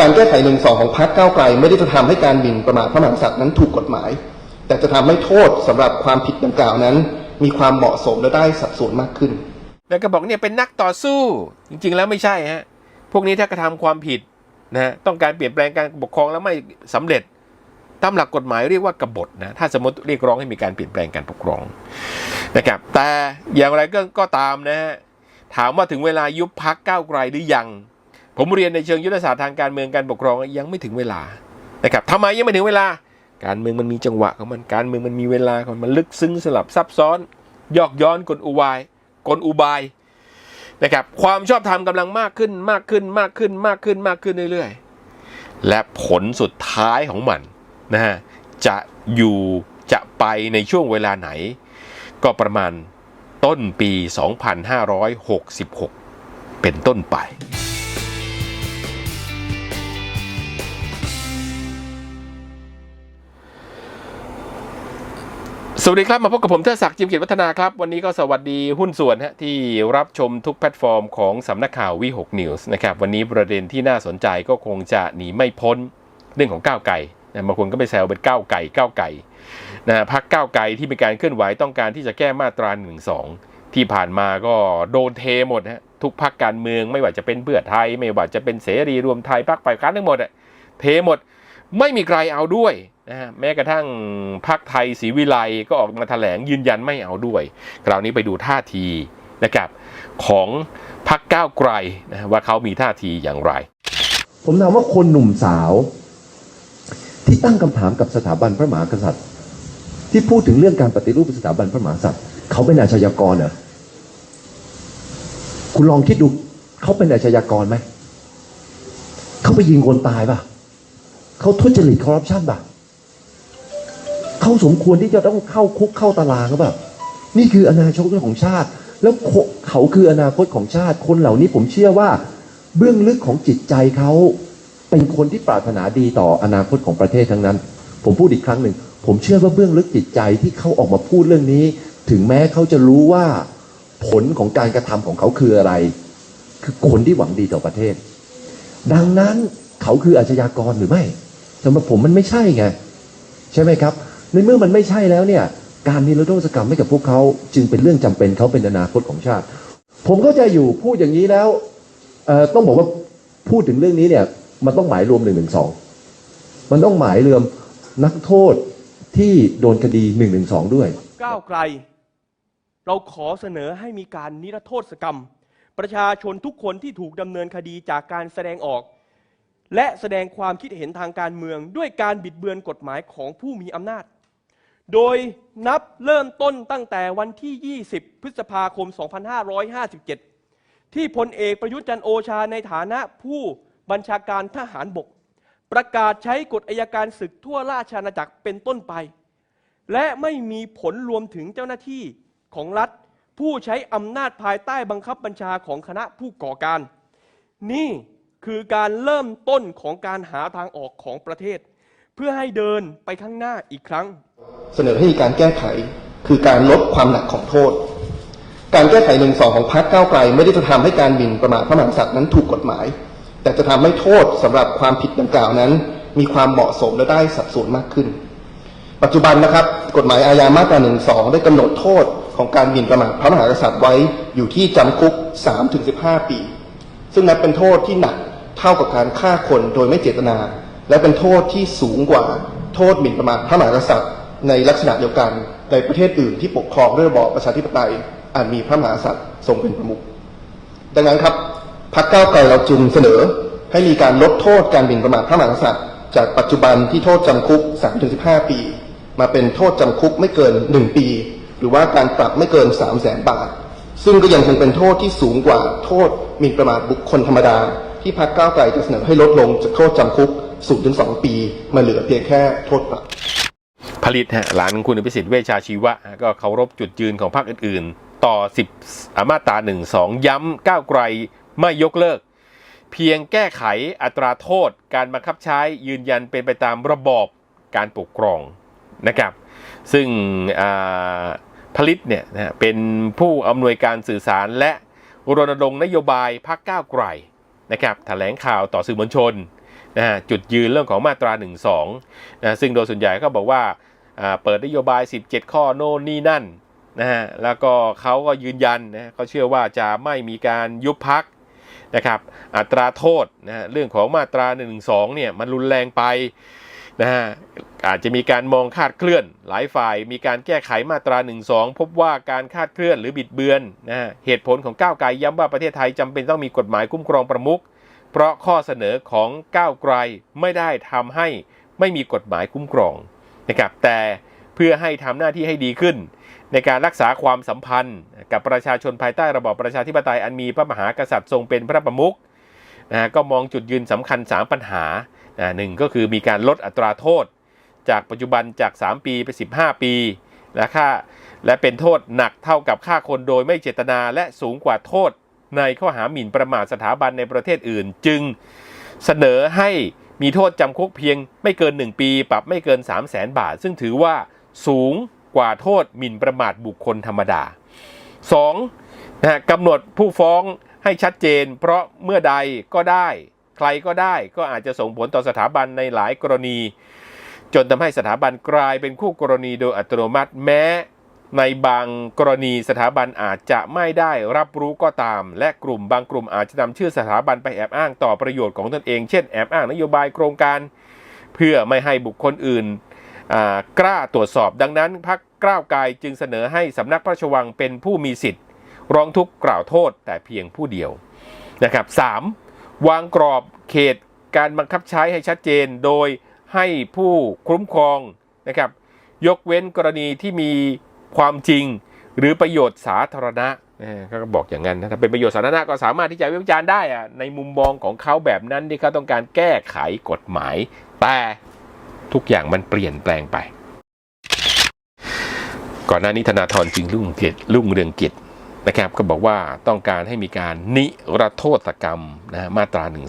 การแก้ไขหนึ่งสองของพรรคก้าวไกลไม่ได้จะทำให้การหมิ่นประมาทพระมหากษัตริย์นั้นถูกกฎหมาย แต่จะทำให้โทษสำหรับความผิดดังกล่าวนั้น มีความเหมาะสมและได้สัดส่วนมากขึ้น แล้วก็บอกเนี่ยเป็นนักต่อสู้จริง ๆ แล้วไม่ใช่ฮะพวกนี้ถ้ากระทำความผิดนะฮะต้องการเปลี่ยนแปลงการปกครองแล้วไม่สำเร็จตามหลักกฎหมายเรียกว่ากบฏนะถ้าสมมติเรียกร้องให้มีการเปลี่ยนแปลงการปกครองนะครับแต่อย่างไรก็ก็ตามนะฮะถามว่าถึงเวลายุบพักก้าวไกลหรือยัง ผมเรียนในเชิงยุทธศาสตร์ทางการเมืองการปกครองยังไม่ถึงเวลานะครับทำไมยังไม่ถึงเวลา การเมืองมันมีจังหวะของมันการเมืองมันมีเวลาของมันมันลึกซึ้งสลับซับซ้อน ยอกย้อนกลอุบายกลอุบายนะครับความชอบธรรมกำลังมากขึ้นมากขึ้นมากขึ้นมากขึ้นมากขึ้นเรื่อยๆ และผลสุดท้ายของมันนะฮะจะอยู่จะไปในช่วงเวลาไหน ก็ประมาณต้นปี 2566 เป็นต้นไป สวัสดีครับมาพบกับผมเทดศักดิ์จิมเกียรติวัฒนาครับ วันนี้ก็สวัสดีหุ้นส่วนฮะที่รับชมทุกแพลตฟอร์มของสำนักข่าววิหกนิวส์นะครับวันนี้ประเด็นที่น่าสนใจก็คงจะหนีไม่พ้นเรื่องของก้าวไก่นะบางคนก็ไปแซวเป็นก้าวไก่ก้าวไก่นะพักก้าวไก่ที่มีการเคลื่อนไหวต้องการที่จะแก้มาตรา1นึที่ผ่านมาก็โดนเทหมดฮะทุกพักการเมืองไม่ว่าจะเป็นเพื่อไทย ไม่ว่าจะเป็นเสรีรวมไทยพักฝ่ายค้านทั้งหมดอะเทหมด ไม่มีใครเอาด้วย นะฮะแม้กระทั่งพรรคไทยศรีวิไลก็ออกมาแถลงยืนยันไม่เอาด้วย คราวนี้ไปดูท่าทีนะครับของพรรคก้าวไกลนะว่าเขามีท่าทีอย่างไร ผมถามว่าคนหนุ่มสาว ที่ตั้งคำถามกับสถาบันพระมหากษัตริย์ ที่พูดถึงเรื่องการปฏิรูปสถาบันพระมหากษัตริย์ เขาเป็นอาชญากรเหรอคุณลองคิดดูเขาเป็นอาชญากรไหมเขาไปยิงคนตายป่ะเขาทุจริตคอร์รัปชันป่ะ เขาสมควรที่จะต้องเข้าคุกเข้าตารางหรือเปล่านี่คืออนาคตของชาติ แล้วเขาคืออนาคตของชาติ คนเหล่านี้ผมเชื่อว่า เบื้องลึกของจิตใจเขาเป็นคนที่ปรารถนาดีต่ออนาคตของประเทศทั้งนั้น ผมพูดอีกครั้งหนึ่ง ผมเชื่อว่าเบื้องลึกจิตใจที่เขาออกมาพูดเรื่องนี้ ถึงแม้เขาจะรู้ว่าผลของการกระทำของเขาคืออะไร คือคนที่หวังดีต่อประเทศ ดังนั้นเขาคืออาชญากรหรือไม่สำหรับผมมันไม่ใช่ไง ใช่ไหมครับ ในเมื่อมันไม่ใช่แล้วเนี่ย การนิรโทษกรรมให้กับพวกเขาจึงเป็นเรื่องจำเป็นเขาเป็นอนาคตของชาติ ผมเข้าใจอยู่พูดอย่างนี้แล้วต้องบอกว่าพูดถึงเรื่องนี้เนี่ย มันต้องหมายรวมหนึ่งหนึ่งสองมันต้องหมายรวมนักโทษที่โดนคดีหนึ่งหนึ่งสองด้วยก้าวไกล เราขอเสนอให้มีการนิรโทษกรรม ประชาชนทุกคนที่ถูกดำเนินคดีจากการแสดงออก และแสดงความคิดเห็นทางการเมืองด้วยการบิดเบือนกฎหมายของผู้มีอำนาจ โดยนับเริ่มต้นตั้งแต่วันที่ 20 พฤษภาคม 2557 ที่พลเอกประยุทธ์จันโอชาในฐานะผู้บัญชาการทหารบก ประกาศใช้กฎอายการศึกทั่วราชอาณาจักรเป็นต้นไป และไม่มีผลรวมถึงเจ้าหน้าที่ของรัฐ ผู้ใช้อำนาจภายใต้บังคับบัญชาของคณะผู้ก่อการ นี่คือการเริ่มต้นของการหาทางออกของประเทศ เพื่อให้เดินไปข้างหน้าอีกครั้ง เสนอให้มีการแก้ไขคือการลดความหนักของโทษ การแก้ไขหนึ่งสองของพรรคก้าวไกล ไม่ได้จะทำให้การหมิ่นประมาทพระมหากษัตริย์นั้นถูกกฎหมาย แต่จะทำให้โทษสำหรับความผิดดังกล่าวนั้น มีความเหมาะสมและได้สัดส่วนมากขึ้น ปัจจุบันนะครับ กฎหมายอาญามาตราหนึ่งสองได้กำหนดโทษของการหมิ่นประมาทพระมหากษัตริย์ไว้อยู่ที่จำคุก3ถึง15 ปี ซึ่งนับเป็นโทษที่หนักเท่ากับการฆ่าคนโดยไม่เจตนา และเป็นโทษที่สูงกว่าโทษหมิ่นประมาทพระมหากษัตริย์ในลักษณะเดียวกันในประเทศอื่นที่ปกครองด้วยระบอบประชาธิปไตยอาจมีพระมหากษัตริย์ทรงเป็นประมุขดังนั้นครับพรรคก้าวไกลเราจึงเสนอให้มีการลดโทษการหมิ่นประมาทพระมหากษัตริย์ จากปัจจุบันที่โทษจำคุก 3-15 ปี มาเป็นโทษจำคุกไม่เกิน 1 ปี หรือว่าการปรับไม่เกิน 3 0 0แสนบาท ซึ่งก็ยังคงเป็นโทษที่สูงกว่าโทษหมิ่นประมาทบุคคลธรรมดา ที่พรรคก้าวไกลจะเสนอให้ลดลงจากโทษจำคุก 0-2ปี มาเหลือเพียงแค่โทษปรับผลิตฮะหลานของคุณอภิสิทธิ์เวชาชีวะ ก็เคารพจุดยืนของพรรคอื่น ๆ ต่อ 10อ่ามาตรา1 2 ย้ำก้าวไกลไม่ยกเลิก เพียงแก้ไขอัตราโทษ การบังคับใช้ยืนยันเป็นไปตามระบอบการปกครองนะครับ ซึ่งผลิตเนี่ยนะเป็นผู้อำนวยการสื่อสารและรณรงค์นโยบายพรรคก้าวไกลนะครับแถลงข่าวต่อสื่อมวลชน นะฮะจุดยืนเรื่องของมาตรา1นึนะซึ่งโดยส่วนใหญ่ก็บอกว่าเปิดนโยบาย 17 ข้อโน่นนี่นั่นนะฮะแล้วก็เขาก็ยืนยันนะเขาเชื่อว่าจะไม่มีการยุบพักนะครับอัตราโทษนะฮะเรื่องของมาตรา1นึเนี่ยมันรุนแรงไปนะฮะอาจจะมีการมองคาดเคลื่อน หลายฝ่ายมีการแก้ไขมาตรา1นึพบว่าการคาดเคลื่อนหรือบิดเบือนนะฮะเหตุผลของก้าวไกลย้ำว่าประเทศไทยจำเป็นต้องมีกฎหมายคุ้มครองประมุข เพราะข้อเสนอของก้าวไกลไม่ได้ทำให้ไม่มีกฎหมายคุ้มครองนะครับแต่เพื่อให้ทำหน้าที่ให้ดีขึ้น ในการรักษาความสัมพันธ์ กับประชาชนภายใต้ระบอบประชาธิปไตยอันมีพระมหากษัตริย์ทรงเป็นพระประมุขนะก็มองจุดยืนสำคัญ 3 ปัญหาหนึ่งก็คือมีการลดอัตราโทษ จากปัจจุบันจาก 3 ปีไป 15 ปีและค่าและเป็นโทษหนักเท่ากับฆ่าคนโดยไม่เจตนาและสูงกว่าโทษ ในข้อหาหมิ่นประมาทสถาบันในประเทศอื่น จึงเสนอให้มีโทษจำคุกเพียงไม่เกิน 1 ปี ปรับไม่เกิน 3 0 0แสนบาท ซึ่งถือว่าสูงกว่าโทษหมิ่นประมาทบุคคลธรรมดา 2. นะกำหนดผู้ฟ้องให้ชัดเจน เพราะเมื่อใดก็ได้ ใครก็ได้ก็อาจจะส่งผลต่อสถาบันในหลายกรณี จนทำให้สถาบันกลายเป็นคู่กรณีโดยอัตโนมัติแม้ ในบางกรณีสถาบันอาจจะไม่ได้รับรู้ก็ตาม และกลุ่มบางกลุ่มอาจจะนำชื่อสถาบันไปแอบอ้างต่อประโยชน์ของตนเอง เช่นแอบอ้างนโยบายโครงการ เพื่อไม่ให้บุคคลอื่นกล้าตรวจสอบดังนั้นพักกล้าวกายจึงเสนอให้สำนักพระราชวังเป็นผู้มีสิทธิ์ ร้องทุกข์กล่าวโทษแต่เพียงผู้เดียวนะครับ 3. วางกรอบเขตการบังคับใช้ให้ชัดเจนโดยให้ผู้คุ้มครองนะครับยกเว้นกรณีที่มี ความจริงหรือประโยชน์สาธารณะเขาก็บอกอย่างนั้นนะถ้าเป็นประโยชน์สาธารณะก็สามารถที่จะวิจารณ์ได้อะในมุมมองของเขาแบบนั้นที่เขาต้องการแก้ไขกฎหมาย แต่ทุกอย่างมันเปลี่ยนแปลงไป ก่อนหน้านี้ธนาธรจึงรุ่งเกียรติรุ่งเรืองกิจนะครับก็บอกว่าต้องการให้มีการนิรโทษกรรมนะมาตรา1นึ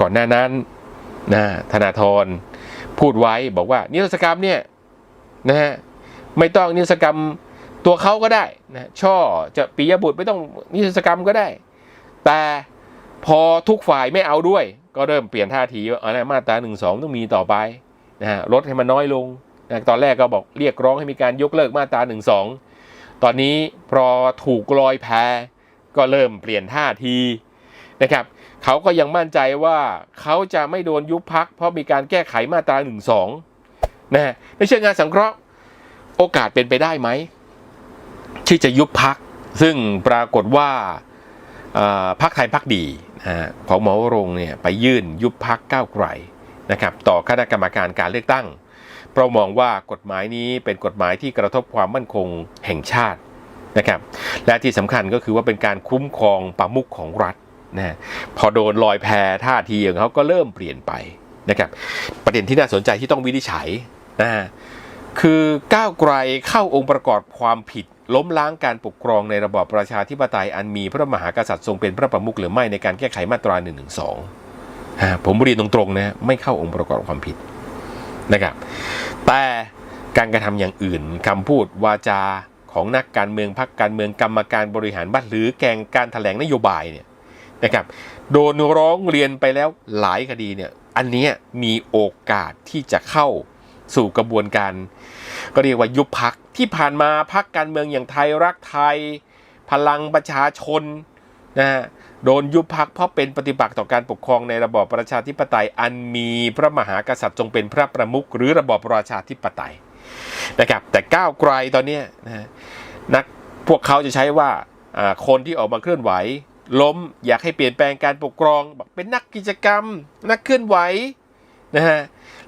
ก่อนหน้านั้นนะธนาธรพูดไว้บอกว่านิรโทษกรรมเนี่ยนะฮะ ไม่ต้องนิรโทษกรรมตัวเขาก็ได้นะช่อจะปิยบุตรไม่ต้องนิรโทษกรรมก็ได้ แต่พอทุกฝ่ายไม่เอาด้วย ก็เริ่มเปลี่ยนท่าทีว่าอาละมาตรา1นึต้องมีต่อไปนะฮะลดให้มันน้อยลงนะตอนแรกก็บอกเรียกร้องให้มีการยกเลิกมาตรา1นึตอนนี้พอถูกลอยแพก็เริ่มเปลี่ยนท่าทีนะครับเขาก็ยังมั่นใจว่าเขาจะไม่โดนยุบพักเพราะมีการแก้ไขมาตรา1นึนะฮะในเชิงงานสังเคราะห์ โอกาสเป็นไปได้ไหม ที่จะยุบพัก ซึ่งปรากฏว่าพักไทยพักดีของหมอวรงเนี่ยไปยื่นยุบพักก้าวไกลนะครับ ต่อคณะกรรมการการเลือกตั้ง เพราะมองว่ากฎหมายนี้เป็นกฎหมายที่กระทบความมั่นคงแห่งชาตินะครับ และที่สำคัญก็คือว่าเป็นการคุ้มครองประมุขของรัฐนะพอโดนลอยแพท่าทีของเขาก็เริ่มเปลี่ยนไปนะครับ ประเด็นที่น่าสนใจที่ต้องวินิจฉัยนะฮะ คือก้าวไกลเข้าองค์ประกอบความผิด ล้มล้างการปกครองในระบอบประชาธิปไตยอันมีพระมหากษัตริย์ทรงเป็นพระประมุขหรือไม่ในการแก้ไขมาตรา1นึผมเรียนตรงๆนะไม่เข้าองค์ประกอบความผิดนะครับแต่การกระทำอย่างอื่นคำพูดวาจาของนักการเมืองพรรคการเมืองกรรมการบริหารบ้านหรือแกงการแถลงนโยบายเนี่ยนะครับโดนร้องเรียนไปแล้วหลายคดีเนี่ยอันนี้มีโอกาสที่จะเข้า สู่กระบวนการ ก็เรียกว่ายุบพักที่ผ่านมาพักการเมืองอย่างไทยรักไทย พลังประชาชนนะฮะโดนยุบพักเพราะเป็นปฏิบัติต่อการปกครองในระบอบประชาธิปไตย อันมีพระมหากษัตริย์ทรงเป็นพระประมุขหรือระบอบประชาธิปไตยนะครับแต่ก้าวไกลตอนนี้นะนักพวกเขาจะใช้ว่าคนที่ออกมาเคลื่อนไหว ล้มอยากให้เปลี่ยนแปลงการปกครองบอกเป็นนักกิจกรรม นักเคลื่อนไหวนะฮะ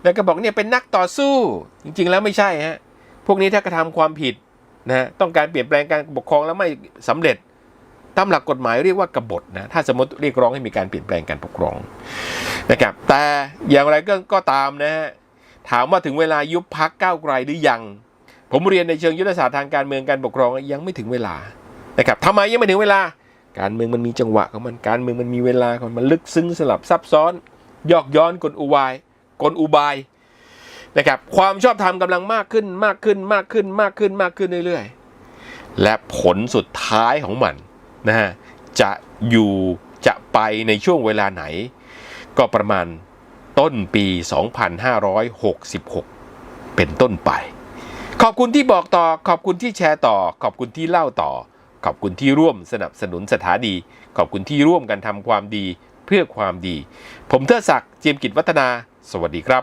แล้วก็บอกเนี่ยเป็นนักต่อสู้ จริง ๆ แล้วไม่ใช่ฮะพวกนี้ถ้ากระทำความผิดนะต้องการเปลี่ยนแปลงการปกครองแล้วไม่สำเร็จตามหลักกฎหมายเรียกว่ากบฏนะถ้าสมมติเรียกร้องให้มีการเปลี่ยนแปลงการปกครองนะครับแต่อย่างไรก็ก็ตามนะฮะถามว่าถึงเวลายุบพักก้าวไกลหรือยัง ผมเรียนในเชิงยุทธศาสตร์ทางการเมืองการปกครองยังไม่ถึงเวลานะครับทำไมยังไม่ถึงเวลา การเมืองมันมีจังหวะของมันการเมืองมันมีเวลาของมันลึกซึ้งสลับซับซ้อน ยอกย้อนกลอุบาย กลอุบายนะครับความชอบธรรมกำลังมากขึ้นมากขึ้นมากขึ้นมากขึ้นมากขึ้นเรื่อยๆ และผลสุดท้ายของมันนะฮะจะอยู่จะไปในช่วงเวลาไหน ก็ประมาณต้นปี 2566 เป็นต้นไป ขอบคุณที่บอกต่อ ขอบคุณที่แชร์ต่อ ขอบคุณที่เล่าต่อ ขอบคุณที่ร่วมสนับสนุนสถานีขอบคุณที่ร่วมกันทำความดีเพื่อความดี ผมเทอศักดิ์เจียมกิจวัฒนา สวัสดีครับ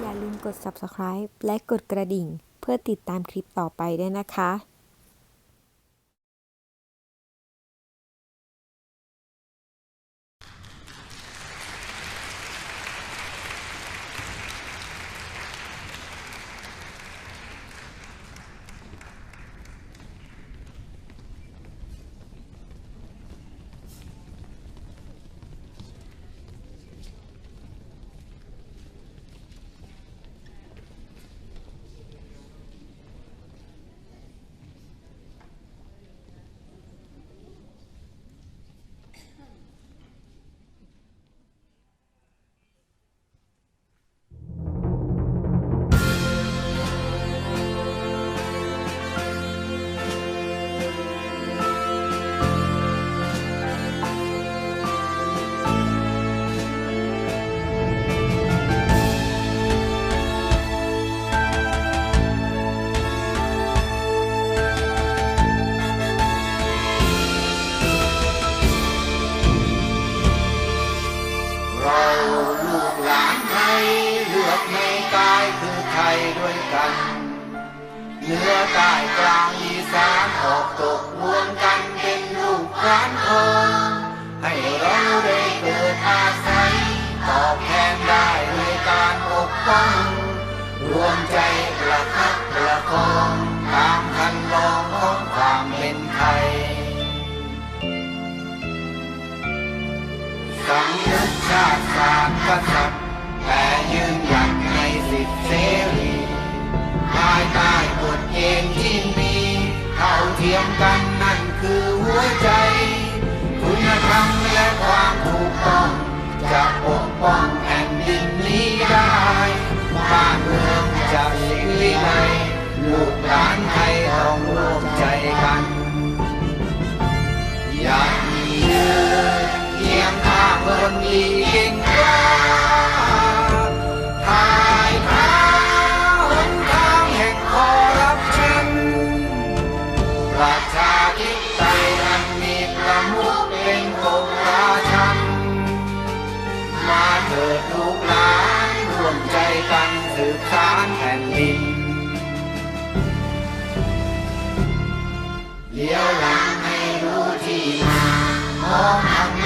อย่าลืมกด subscribe และกดกระดิ่ง เพื่อติดตามคลิปต่อไปด้วยนะคะ เราลูกหลานไทยเลือดในกายคือไทยด้วยกันเนื้อใต้กลางอีสานออกตกรวมกันเป็นลูกหลานทองให้เราได้เกิดอาศัยตอบแทนได้ด้วยการปกป้องรวมใจประคับประคองตามคันลองของความเป็นไทยสัง ชาติศามกษัตริย์แต่ยืนหยัดในสิทธิเสรีภายใต้กฎเกณฑ์ที่มีเท่าเทียมกันนั่นคือหัวใจ คุณธรรมและความถูกต้อง จะปกป้องแผ่นดินนี้ได้บ้านเมืองจะสิวิไลลูกหลานไทยต้องร่วมใจกัน long,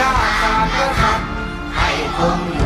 ชาติศาสตร์กษัตริย์ให้คง